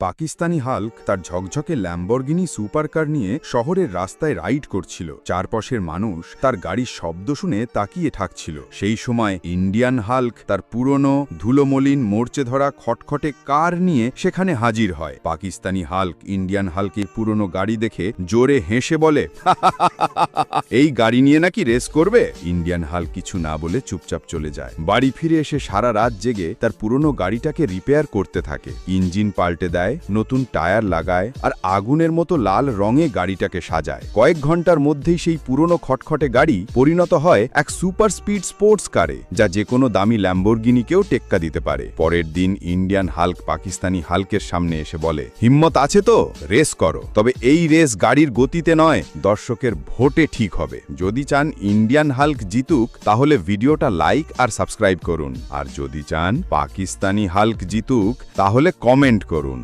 Pakistani Hulk তার ঝকঝকে Lamborghini supercar নিয়ে শহরের রাস্তায় রাইড করছিল। চারপাশের মানুষ তার গাড়ির শব্দ শুনে তাকিয়ে থাকছিল। সেই সময় ইন্ডিয়ান হাল্ক তার পুরনো, ধুলোমলিন, মোর্চে ধরা খটখটে কার নিয়ে সেখানে হাজির হয়। পাকিস্তানি হাল্ক ইন্ডিয়ান হাল্কের পুরনো গাড়ি দেখে জোরে হেসে বলে এই গাড়ি নিয়ে নাকি রেস করবে? ইন্ডিয়ান হাল্ক কিছু না বলে চুপচাপ চলে যায়। বাড়ি ফিরে এসে সারা রাত জেগে তার পুরনো গাড়িটাকে রিপেয়ার করতে থাকে। ইঞ্জিন পাল্টে দেয় নতুন টায়ার লাগায় আর আগুনের মতো লাল রঙে গাড়িটাকে সাজায়। কয়েক ঘণ্টার মধ্যেই সেই পুরনো খটখটে গাড়ি পরিণত হয় এক সুপার স্পিড স্পোর্টস কারে, যা যে কোনো দামি ল্যাম্বরগিনিকেও টেক্কা দিতে পারে। পরের দিন ইন্ডিয়ান হাল্ক পাকিস্তানি হাল্কের সামনে এসে বলে, হিম্মত আছে তো? রেস করো। তবে এই রেস গাড়ির গতিতে নয়, দর্শকের ভোটে ঠিক হবে। যদি চান ইন্ডিয়ান হাল্ক জিতুক, তাহলে ভিডিওটা লাইক আর সাবস্ক্রাইব করুন। আর যদি চান পাকিস্তানি হাল্ক জিতুক, তাহলে কমেন্ট করুন।